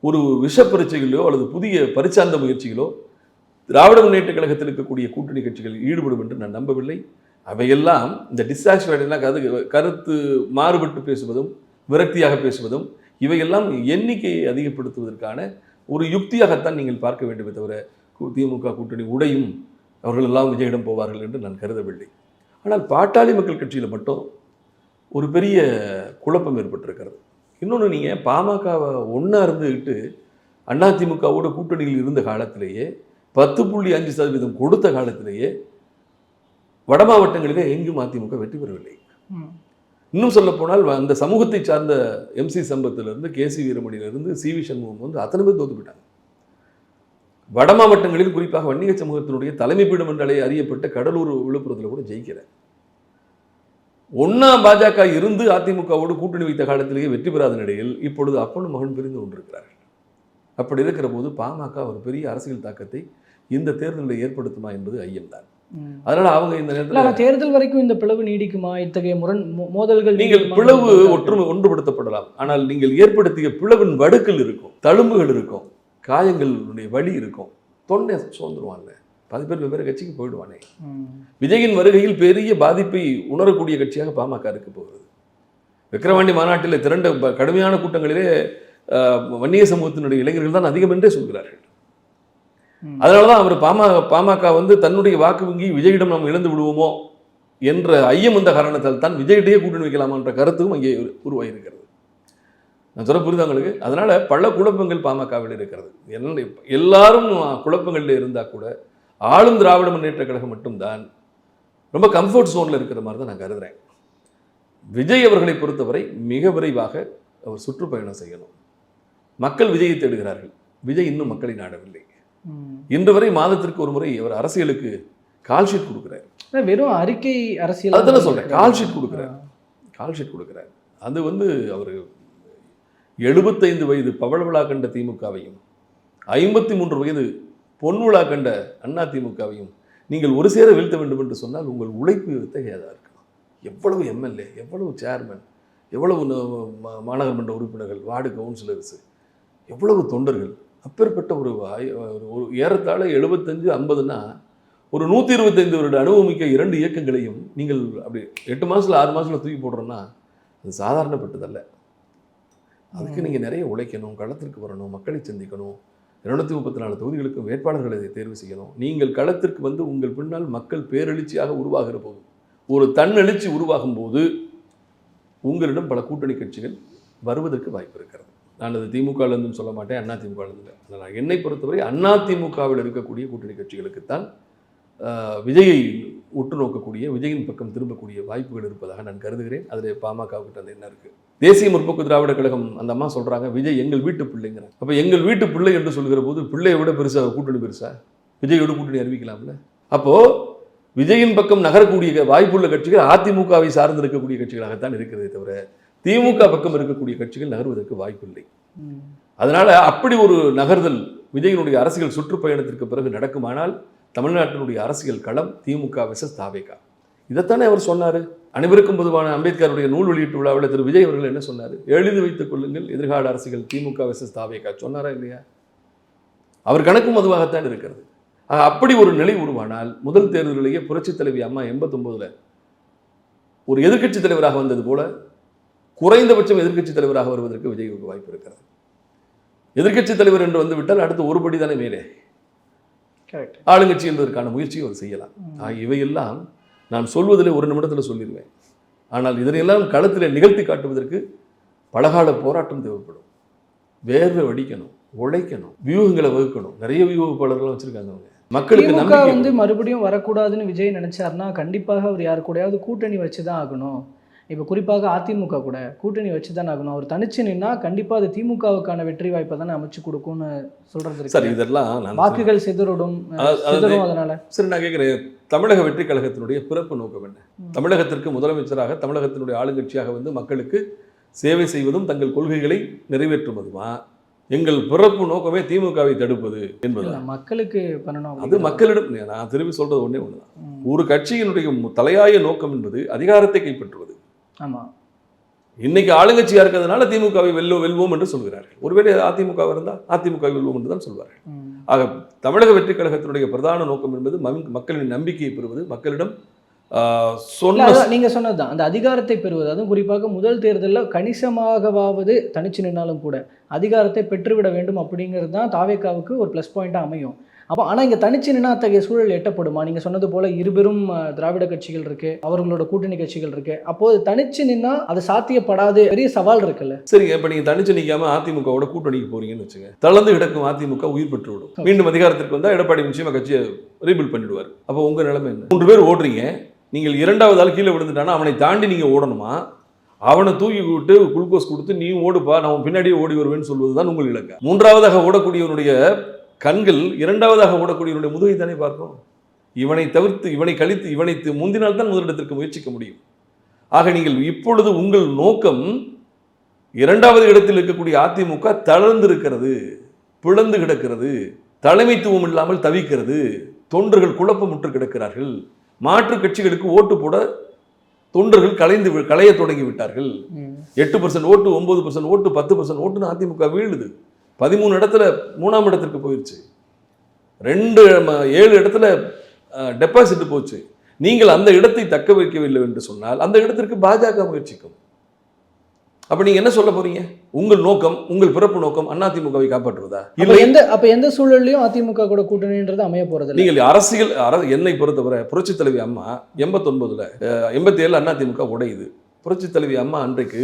ஒரு விஷ பரீட்சைகளிலோ அல்லது புதிய பரிச்சார்ந்த முயற்சிகளோ திராவிட முன்னேற்ற கழகத்தில் இருக்கக்கூடிய கூட்டணி கட்சிகள் ஈடுபடும் என்று நான் நம்பவில்லை. அவையெல்லாம் இந்த டிஸ்சாக்ஸ்ஃபைடெல்லாம் கரு கருத்து மாறுபட்டு பேசுவதும் விரக்தியாக பேசுவதும் இவையெல்லாம் எண்ணிக்கையை அதிகப்படுத்துவதற்கான ஒரு யுக்தியாகத்தான் நீங்கள் பார்க்க வேண்டுமே தவிர திமுக கூட்டணி உடையும் அவர்கள் எல்லாம் விஜயிடம் போவார்கள் என்று நான் கருதவில்லை. ஆனால் பாட்டாளி மக்கள் கட்சியில் மட்டும் ஒரு பெரிய குழப்பம் ஏற்பட்டிருக்கிறது. இன்னொன்று நீங்கள் பாமகவை ஒன்றா இருந்துக்கிட்டு அதிமுகவோட கூட்டணியில் இருந்த காலத்திலேயே பத்து புள்ளி அஞ்சு சதவீதம் கொடுத்த காலத்திலேயே வட மாவட்டங்களிலே எங்கும் அதிமுக வெற்றி பெறவில்லை. இன்னும் சொல்ல போனால் அந்த சமூகத்தை சார்ந்த எம்சி சம்பத்திலிருந்து கேசி வீரமணியிலிருந்து சி வி சண்முகம் வந்து அத்தனை பேர் தோத்து போயிட்டாங்க வட மாவட்டங்களில் குறிப்பாக வன்னிய சமூகத்தினுடைய தலைமை பீடம் என்றாலே அறியப்பட்ட கடலூர் விழுப்புரத்தில் கூட ஜெயிக்கிறேன் ஒன்னா பாஜக இருந்து அதிமுகவோடு கூட்டணி வைத்த காலத்திலேயே வெற்றி பெறாத நிலையில் இப்பொழுது அப்பனும் மகன் பிரிந்து கொண்டிருக்கிறார்கள். அப்படி இருக்கிற போது பாமக ஒரு பெரிய அரசியல் தாக்கத்தை இந்த தேர்தலில் ஏற்படுத்துமா என்பது ஐயம்தான். அதனால அவங்க இந்த நேரத்தில் தேர்தல் வரைக்கும் இந்த பிளவு நீடிக்குமா? இத்தகைய முரண் மோதல்கள் நீங்கள்? பிளவு ஒற்றுமை ஒன்றுபடுத்தப்படலாம். ஆனால் நீங்கள் ஏற்படுத்திய பிளவின் வடுக்கள் இருக்கும் தழும்புகள் இருக்கும் காயங்களுடைய வலி இருக்கும் தொண்டை சோர்ந்துருவான்ல பாதி பேர் வெவ்வேறு கட்சிக்கு போயிடுவானே. விஜயின் வருகையில் பெரிய பாதிப்பை உணரக்கூடிய கட்சியாக பாமக இருக்க போகிறது விக்கிரவாண்டி மாநாட்டில் திரண்ட கடுமையான கூட்டங்களிலே வன்னிய சமூகத்தினுடைய இளைஞர்கள் தான் அதிகம் என்றே சொல்கிறார்கள். அதனால தான் அவர் பாமக பாமக வந்து தன்னுடைய வாக்கு வங்கி விஜயிடம் நாம் இழந்து விடுவோமோ என்ற ஐயம் வந்த காரணத்தால் தான் விஜயிடையே கூட்டணி வைக்கலாமான்ற கருத்தும் அங்கே உரு- உருவாகியிருக்கிறது நான் சொல்ல புரியுதா உங்களுக்கு? அதனால பல குழப்பங்கள் பாமகவில் இருக்கிறது. என்ன எல்லாரும் குழப்பங்களில் இருந்தால் கூட ஆளும் திராவிட முன்னேற்ற கழகம் மட்டும்தான் ரொம்ப கம்ஃபர்ட் ஜோனில் இருக்கிற மாதிரி தான் நான் கருதுறேன். விஜய் அவர்களை பொறுத்தவரை மிக விரைவாக அவர் சுற்றுப்பயணம் செய்யணும். மக்கள் விஜயை தேடுகிறார்கள். விஜய் இன்னும் மக்களை நாடவில்லை. இன்று வரை மாதத்திற்கு ஒரு முறை அவர் அரசியலுக்கு கால் ஷீட் கொடுக்குறாரு. வெறும் அறிக்கை அரசியல் அதுதானே சொல்றேன். கால் ஷீட் கொடுக்குறாரு. கால் ஷீட் கொடுக்குறாரு. அது வந்து அவர் எழுபத்தைந்து வயது பவள விழா கண்ட திமுகவையும் ஐம்பத்தி மூன்று வயது பொன் விழா கண்ட அண்ணா திமுகவையும் நீங்கள் ஒரு சேர வீழ்த்த வேண்டும் என்று சொன்னால் உங்கள் உழைப்பு எத்தகையதாக இருக்கணும் எவ்வளவு எம்எல்ஏ எவ்வளவு சேர்மன் எவ்வளவு ந- மா- மாநகர் மன்ற உறுப்பினர்கள் வார்டு கவுன்சிலர்ஸ் எவ்வளவு தொண்டர்கள் அப்பேற்பட்ட ஒரு ஒரு- ஏறத்தாழ எழுபத்தஞ்சு ஐம்பதுன்னா ஒரு நூற்றி இருபத்தைந்து வருட அனுபவமிக்க இரண்டு இயக்கங்களையும் நீங்கள் அப்படி எட்டு மாசத்துல ஆறு மாசத்துல தூக்கி போடுறோன்னா அது சாதாரணப்பட்டதல்ல. அதுக்கு நீங்கள் நிறைய உழைக்கணும் களத்திற்கு வரணும் மக்களை சந்திக்கணும் இருநூத்தி முப்பத்தி நாலு தொகுதிகளுக்கும் வேட்பாளர்களை தேர்வு செய்யணும். நீங்கள் களத்திற்கு வந்து உங்கள் பின்னால் மக்கள் பேரெழுச்சியாக உருவாகிற போது ஒரு தன்னெழுச்சி உருவாகும் போது உங்களிடம் பல கூட்டணி கட்சிகள் வருவதற்கு வாய்ப்பு இருக்கிறது. நான் அது திமுகலேருந்தும் சொல்ல மாட்டேன் அண்ணா திமுகலேருந்து ஆனால் என்னை பொறுத்தவரை அண்ணா திமுகவில் இருக்கக்கூடிய கூட்டணி கட்சிகளுக்குத்தான் விஜயை உற்று நோக்கக்கூடிய விஜயின் பக்கம் திரும்பக்கூடிய வாய்ப்புகள் இருப்பதாக நான் கருதுகிறேன். அதில் பாமகவுக்கிட்ட அந்த என்ன இருக்குது தேசிய முற்போக்கு திராவிட கழகம் அந்த அம்மா சொல்கிறாங்க விஜய் எங்கள் வீட்டு பிள்ளைங்கிற. அப்போ எங்கள் வீட்டு பிள்ளை என்று சொல்கிற போது பிள்ளையை விட பெருசா கூட்டணி பெருசா? விஜயோடு கூட்டணி அறிவிக்கலாம்ல. அப்போது விஜயின் பக்கம் நகரக்கூடிய வாய்ப்புள்ள கட்சிகள் அதிமுகவை சார்ந்து இருக்கக்கூடிய கட்சிகளாகத்தான் இருக்கிறதே தவிர திமுக பக்கம் இருக்கக்கூடிய கட்சிகள் நகர்வதற்கு வாய்ப்பில்லை. அதனால் அதனால அப்படி ஒரு நகர்தல் விஜயனுடைய அரசியல் சுற்றுப்பயணத்திற்கு பிறகு நடக்குமானால் தமிழ்நாட்டினுடைய அரசியல் களம் திமுக விசஸ் தாவேகா. இதைத்தானே அவர் சொன்னார்? அனைவருக்கும் பொதுவான அம்பேத்கருடைய நூல் வெளியீட்டு விழாவில் திரு விஜய் அவர்கள் என்ன சொன்னார்? எழுதி வைத்துக் கொள்ளுங்கள் எதிர்கால அரசியல் திமுக விசஸ் தாவேகா. சொன்னாரா இல்லையா? அவர் கணக்கும் அதுவாகத்தான் இருக்கிறது. அப்படி ஒரு நிலை உருவானால் முதல் தேர்தலிலேயே புரட்சித் தலைவி அம்மா எண்பத்தொம்போதுல ஒரு எதிர்க்கட்சி தலைவராக வந்தது போல குறைந்தபட்சம் எதிர்க்கட்சி தலைவராக வருவதற்கு விஜய்க்கு வாய்ப்பு இருக்கிறது. எதிர்க்கட்சி தலைவர் என்று வந்து விட்டால் அடுத்து ஒரு படி தானே மேலே ஆளுங்கட்சி என்பதற்கான முயற்சியை அவர் செய்யலாம். இவையெல்லாம் நான் சொல்வதில் ஒரு நிமிடத்தில் சொல்லிடுவேன். ஆனால் இதனையெல்லாம் களத்தில் நிகழ்த்தி காட்டுவதற்கு பலகால போராட்டம் தேவைப்படும். வேர்வை வடிக்கணும் உழைக்கணும் வியூகங்களை வகுக்கணும். நிறைய வியூகப்பாளர்கள் வச்சிருக்காங்க அவங்க. மக்களுக்கு திமுக வந்து மறுபடியும் வரக்கூடாதுன்னு விஜய் நினைச்சாருன்னா கண்டிப்பாக அவர் யாரு கூடயாவது கூட்டணி வச்சு தான் ஆகணும். இப்போ குறிப்பாக அதிமுக கூட கூட்டணி வச்சு தான் ஆகணும். அவர் தனிச்சு நின்னா கண்டிப்பா அது திமுகவுக்கான வெற்றி வாய்ப்பை தானே அமைச்சு கொடுக்கும்னு சொல்றது சரி இதெல்லாம் வாக்குகள் சிதறடும் சிதறும் அதனால. சரி நான் கேட்குறேன் தமிழக வெற்றி கழகத்தினுடைய பிறப்பு நோக்கம் என்ன. தமிழகத்திற்கு முதலமைச்சராக தமிழகத்தினுடைய ஆளுங்கட்சியாக வந்து மக்களுக்கு சேவை செய்வதும் தங்கள் கொள்கைகளை நிறைவேற்றுவதுமா எங்கள் பிறப்பு நோக்கமே திமுகவை தடுப்பது என்பது மக்களுக்கு பண்ணணும் அது. மக்களிடம் நான் திரும்பி சொல்றது ஒண்ணுதான் ம். ஒரு கட்சியினுடைய தலையாய நோக்கம் என்பது அதிகாரத்தை கைப்பற்றுவது ஆமா இன்னைக்கு ஆளுங்கட்சியா இருக்கிறதுனால திமுகவை வெல்லோ வெல்வோம் என்று சொல்கிறார்கள். ஒருவேளை அதிமுக இருந்தால் அதிமுக வெல்வோம் என்று தான் சொல்வார்கள். ஆக தமிழக வெற்றி கழகத்தினுடைய பிரதான நோக்கம் என்பது மக்களின் நம்பிக்கையை பெறுவது மக்களிடம் சொன்ன நீங்க சொன்னதுதான். அந்த அதிகாரத்தை பெறுவது அதுவும் குறிப்பாக முதல் தேர்தலில் கணிசமாகவாவது தனிச்சு நின்னாலும் கூட அதிகாரத்தை பெற்றுவிட வேண்டும் அப்படிங்கிறது தான் தாவேக்காவுக்கு ஒரு ப்ளஸ் பாயிண்டாக அமையும். அப்போ ஆனால் இங்கே தனிச்சு நின்னா அத்தகைய சூழல் எட்டப்படுமா? நீங்கள் சொன்னது போல இருபெரும் திராவிட கட்சிகள் இருக்கு அவர்களோட கூட்டணி கட்சிகள் இருக்கு. அப்போது தனிச்சு நின்னா அது சாத்தியப்படாது பெரிய சவால் இருக்குல்ல? சரிங்க இப்ப நீங்க தனிச்சு நிக்காம அதிமுகவோட கூட்டணிக்கு போறீங்கன்னு வச்சுங்க தளர்ந்து கிடக்கும் அதிமுக உயிர் பெற்று விடும். மீண்டும் அதிகாரத்திற்கு வந்தா எடப்பாடி நிச்சயமா கட்சியை ரீபில்ட் பண்ணிடுவார். அப்போ உங்க நிலைமை என்ன? மூன்று பேர் ஓடுறீங்க. நீங்கள் இரண்டாவது ஆள் கீழே விழுந்துட்டானா? அவனை தாண்டி நீங்க ஓடணுமா? அவனை தூக்கி விட்டு குளுக்கோஸ் கொடுத்து நீ ஓடுப்பா நான் பின்னாடியே ஓடி வருவேன்னு சொல்வதுதான் உங்கள் இலக்கு. மூன்றாவதாக ஓடக்கூடியவனுடைய கண்கள் இரண்டாவதாக ஓடக்கூடியவனுடைய முதுகை தானே பார்க்கணும் இவனை தவிர்த்து இவனை கழித்து இவனை முந்தினால் தான் முதலிடத்திற்கு முயற்சிக்க முடியும். ஆக நீங்கள் இப்பொழுது உங்கள் நோக்கம் இரண்டாவது இடத்தில் இருக்கக்கூடிய அதிமுக தளர்ந்திருக்கிறது பிளந்து கிடக்கிறது தலைமைத்துவம் இல்லாமல் தவிக்கிறது தொண்டர்கள் குழப்பமுற்று கிடக்கிறார்கள் மாற்று கட்சிகளுக்கு ஓட்டு போட தொண்டர்கள் கலைந்து கலைய தொடங்கி விட்டார்கள். எட்டு பர்சன்ட் ஓட்டு ஒன்பது பர்சன்ட் ஓட்டு பத்து பர்சன்ட் ஓட்டுன்னு அதிமுக வீழுது. பதிமூணு இடத்துல மூணாம் இடத்திற்கு போயிடுச்சு ரெண்டு ஏழு இடத்துல டெபாசிட் போச்சு. நீங்கள் அந்த இடத்தை தக்க வைக்கவில்லை என்று சொன்னால் அந்த இடத்திற்கு பாஜக முயற்சிக்கும். அப்ப நீங்க என்ன சொல்ல போறீங்க? உங்கள் நோக்கம் உங்கள் பிறப்பு நோக்கம் அதிமுகவை காப்பாற்றுவதா? இல்லை. எந்த அப்ப எந்த சூழல்லையும் அதிமுக கூட கூட்டணின்றது அமைய போறது நீங்கள் அரசியல் அர என்னை பொறுத்தவரை புரட்சி தலைவி அம்மா எண்பத்தொன்பதுல எண்பத்தி ஏழு அதிமுக உடையுது. புரட்சி தலைவி அம்மா அன்றைக்கு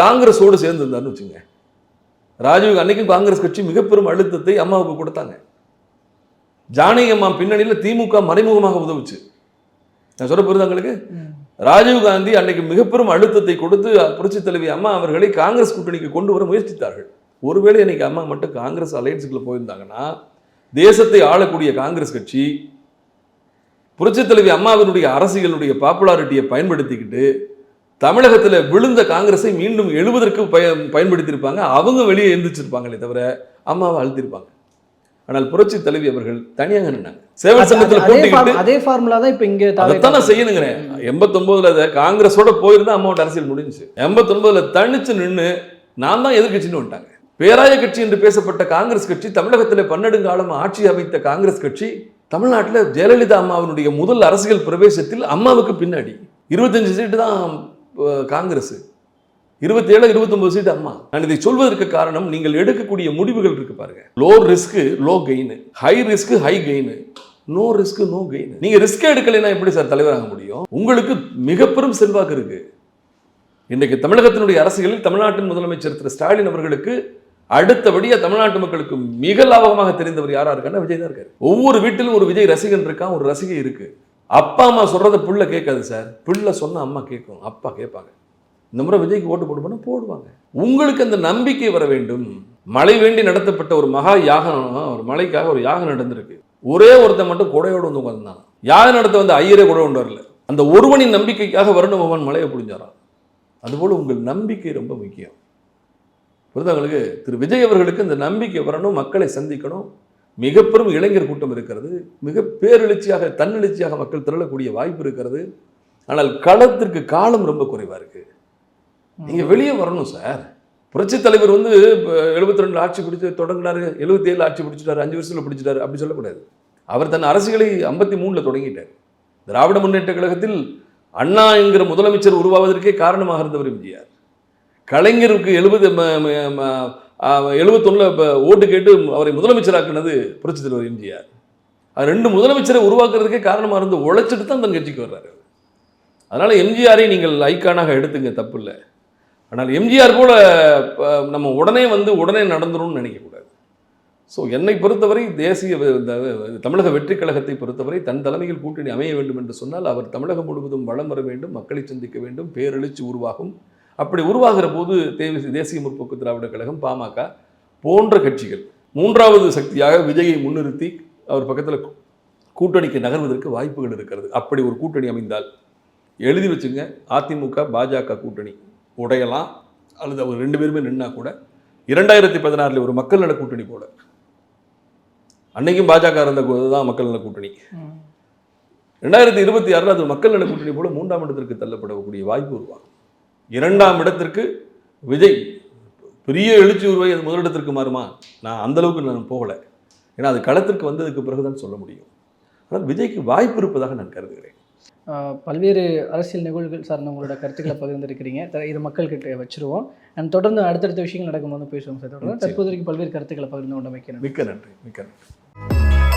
காங்கிரஸோடு சேர்ந்து இருந்தாருன்னு வச்சுங்க ராஜீவ் அன்னைக்கும் காங்கிரஸ் கட்சி மிக பெரும் அழுத்தத்தை அம்மாவுக்கு கொடுத்தாங்க. ஜானகி அம்மா பின்னணியில திமுக மறைமுகமாக உதவுச்சு. நான் சொல்ல புரியுது உங்களுக்கு? ம். ராஜீவ் காந்தி அன்னைக்கு மிக பெரும் அழுத்தத்தை கொடுத்து புரட்சி தலைவி அம்மா அவர்களை காங்கிரஸ் கூட்டணிக்கு கொண்டு வர முயற்சித்தார்கள். ஒருவேளை இன்னைக்கு அம்மா மட்டும் காங்கிரஸ் அலையன்ஸுக்குள்ள போயிருந்தாங்கன்னா தேசத்தை ஆளக்கூடிய காங்கிரஸ் கட்சி புரட்சித் தலைவி அம்மாவினுடைய அரசியலுடைய பாப்புலாரிட்டியை பயன்படுத்திக்கிட்டு தமிழகத்தில் விழுந்த காங்கிரஸை மீண்டும் எழுவதற்கு பய பயன்படுத்தியிருப்பாங்க. அவங்க வெளியே எந்திரிச்சிருப்பாங்களே தவிர அம்மாவை அழுத்திருப்பாங்க. ஆனால் புரட்சி தலைவி அவர்கள் தனியாக நின்னாங்க. சேவல் சங்கத்தில் அதே போட்டிக்கிட்டு ஃபார்ம்- அதே ஃபார்முலா தான் இப்ப இங்க அதைத்தான் நான் செய்யணுங்கிறேன். எண்பத்தொன்பதுல அதை காங்கிரஸோட போயிருந்தா அம்மாவோட அரசியல் முடிஞ்சுச்சு. எண்பத்தொன்பதுல தனிச்சு நின்று நான் தான் எதிர்கட்சின்னு வந்துட்டாங்க. பேராய கட்சி என்று பேசப்பட்ட காங்கிரஸ் கட்சி தமிழகத்தில் பன்னெடுங்காலம் ஆட்சி அமைத்த காங்கிரஸ் கட்சி தமிழ்நாட்டில் ஜெயலலிதா அம்மாவினுடைய முதல் அரசியல் பிரவேசத்தில் அம்மாவுக்கு பின்னாடி. இருபத்தஞ்சு சீட்டு தான் காங்கிரஸ் காங்கிரஸ். இருபத்தேழு இருபத்தொன்பது சீட்டு அம்மா. நான் இதை சொல்வதற்கு காரணம் நீங்கள் எடுக்கக்கூடிய முடிவுகள் இருக்கு பாருங்க. Low risk low gain high risk high gain no risk no gain நீங்க ரிஸ்க் எடுக்கலைன்னா எப்படி சார் தலைவராக முடியும்? உங்களுக்கு மிக பெரும் செல்வாக்கு இருக்கு. இன்றைக்கு தமிழகத்தினுடைய அரசியலில் தமிழ்நாட்டின் முதலமைச்சர் திரு. ஸ்டாலின் அவர்களுக்கு அடுத்தபடியா தமிழ்நாட்டு மக்களுக்கு மிக லாபகமாக தெரிந்தவர் யாரா இருக்காருன்னா விஜய் தான் இருக்காரு. ஒவ்வொரு வீட்டிலும் ஒரு விஜய் ரசிகன் இருக்கான் ஒரு ரசிகை இருக்கு. அப்பா அம்மா சொல்கிறத புள்ள கேட்காது சார். பிள்ளை சொன்ன அம்மா கேட்கும். அப்பா கேட்பாங்க. இந்த முறை விஜய்க்கு ஓட்டு போடுவோம்னா போடுவாங்க. உங்களுக்கு அந்த நம்பிக்கை வர வேண்டும். மழை வேண்டி நடத்தப்பட்ட ஒரு மகா யாகம் ஒரு மலைக்காக ஒரு யாகம் நடந்திருக்கு. ஒரே ஒருத்தன் மட்டும் கொடையோடு வந்து உட்காந்துருந்தான் யாகம் நடத்த வந்து ஐயரே கூட கொண்டு வரல. அந்த ஒருவனின் நம்பிக்கைக்காக வருண பகவான் மலையை புரிஞ்சாராம் அதுபோல் உங்கள் நம்பிக்கை ரொம்ப முக்கியம். புரியுதா திரு. விஜய் அவர்களுக்கு இந்த நம்பிக்கை வரணும் மக்களை சந்திக்கணும். மிக பெரும் இளைஞர் கூட்டம் இருக்கிறது. மிக பேரெழுச்சியாக தன்னெழுச்சியாக மக்கள் திரளக்கூடிய வாய்ப்பு இருக்கிறது. ஆனால் களத்திற்கு காலம் ரொம்ப குறைவா இருக்கு. நீங்க வெளியே வரணும் சார். புரட்சித் தலைவர் வந்து எழுபத்தி ரெண்டு ஆட்சி பிடிச்சு தொடங்கினாரு எழுபத்தி ஏழு ஆட்சி பிடிச்சிட்டாரு அஞ்சு வருஷத்துல பிடிச்சிட்டாரு அப்படி சொல்லக்கூடாது. அவர் தன் அரசியலை ஐம்பத்தி மூணுல தொடங்கிட்டார். திராவிட முன்னேற்ற கழகத்தில் அண்ணா என்கிற முதலமைச்சர் உருவாவதற்கே காரணமாக இருந்தவர் எம்ஜிஆர். கலைஞருக்கு எழுபது எழுபத்தொன்னில் ஓட்டு கேட்டு அவரை முதலமைச்சராக்குனது புரட்சி தலைவர் எம்ஜிஆர். ரெண்டு முதலமைச்சரை உருவாக்குறதுக்கே காரணமாக இருந்து உழைச்சிட்டு தான் தன் கட்சிக்கு வர்றாரு. அதனால் எம்ஜிஆரை நீங்கள் ஐக்கானாக எடுத்துங்க தப்பு இல்லை ஆனால் எம்ஜிஆர் கூட நம்ம உடனே வந்து உடனே நடந்துரும்னு நினைக்கக்கூடாது. ஸோ என்னை பொறுத்தவரை தேசிய இந்த தமிழக வெற்றிக் கழகத்தை பொறுத்தவரை தன் தலைமையில் கூட்டணி அமைய வேண்டும் என்று சொன்னால் அவர் தமிழகம் முழுவதும் வளம் வர வேண்டும் மக்களை சந்திக்க வேண்டும் பேரெழுச்சி உருவாகும் அப்படி உருவாகிற போது தேவி- தேசிய முற்போக்கு திராவிட கழகம் பாமக போன்ற கட்சிகள் மூன்றாவது சக்தியாக விஜயை முன்னிறுத்தி அவர் பக்கத்தில் கூட்டணிக்கு நகர்வதற்கு வாய்ப்புகள் இருக்கிறது. அப்படி ஒரு கூட்டணி அமைந்தால் எழுதி வச்சுங்க அதிமுக பாஜக கூட்டணி உடையலாம். அல்லது அவர் ரெண்டு பேருமே நின்னா கூட இரண்டாயிரத்தி பதினாறில் ஒரு மக்கள் நல கூட்டணி போல. அன்னைக்கும் பாஜக இருந்த தான் மக்கள் நல கூட்டணி. ரெண்டாயிரத்தி இருபத்தி ஆறில் அது மக்கள் நல கூட்டணி போல மூன்றாம் இடத்திற்கு தள்ளப்படக்கூடிய வாய்ப்பு உருவாகும். இரண்டாம் இடத்திற்கு விஜய். பெரிய எழுச்சி உருவாகி அது முதலிடத்திற்கு மாறுமா? நான் அந்த அளவுக்கு நான் போகலை. ஏன்னா அது களத்திற்கு வந்ததுக்கு பிறகுதான் சொல்ல முடியும். ஆனால் விஜய்க்கு வாய்ப்பு இருப்பதாக நான் கருதுகிறேன். பல்வேறு அரசியல் நிகழ்வுகள் சார்ந்த உங்களோட கருத்துக்களை பகிர்ந்திருக்கிறீங்க. இது மக்கள்கிட்ட வச்சிருவோம். அண்ட் தொடர்ந்து அடுத்தடுத்த விஷயங்கள் நடக்கும்போது பேசுவோம் சார். தொடர்ந்து. தற்போதைக்கு பல்வேறு கருத்துக்களை பகிர்ந்து கொண்டமைக்கிறேன் மிக்க நன்றி. மிக்க நன்றி.